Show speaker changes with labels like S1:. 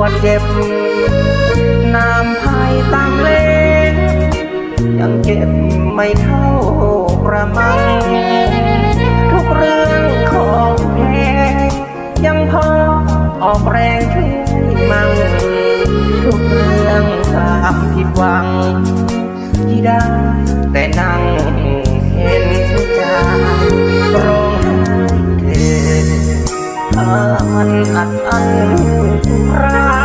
S1: วดเจ็บน้ำพายตั้งเลงยังเก็บไม่เท่าประมัง ทุกเรื่องของแพงยังพอออกแรงช่วยมัง ทุกเรื่องสามผิดหวัง ที่ได้แต่ อัดอันรา